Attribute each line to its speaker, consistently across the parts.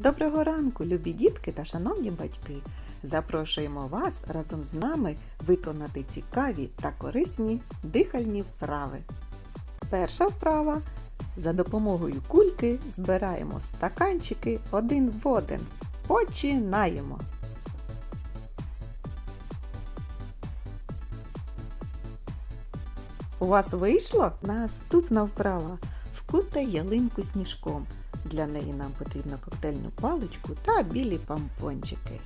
Speaker 1: Доброго ранку, любі дітки та шановні батьки! Запрошуємо вас разом з нами виконати цікаві та корисні дихальні вправи. Перша вправа. За допомогою кульки збираємо стаканчики один в один. Починаємо! У вас вийшло? Наступна вправа. Вкутай ялинку сніжком. Для неї нам потрібно коктейльну паличку та білі помпончики.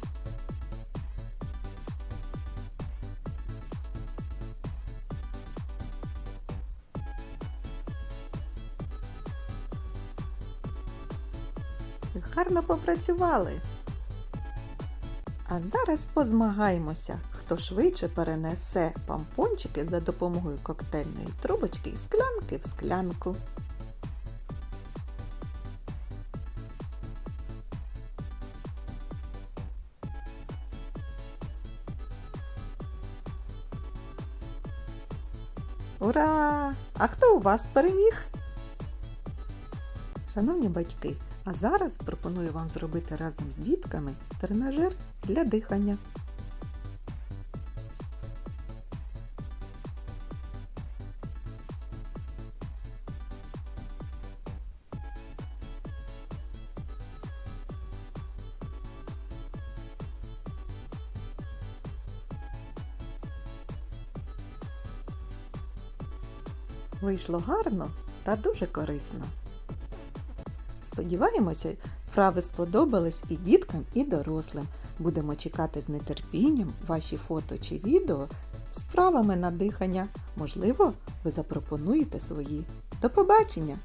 Speaker 1: Гарно попрацювали. А зараз позмагаємося, хто швидше перенесе помпончики за допомогою коктейльної трубочки із склянки в склянку. Ура! А хто у вас переміг? Шановні батьки, а зараз пропоную вам зробити разом з дітками тренажер для дихання. Вийшло гарно та дуже корисно. Сподіваємося, вправи сподобались і діткам, і дорослим. Будемо чекати з нетерпінням ваші фото чи відео з вправами на дихання. Можливо, ви запропонуєте свої. До побачення!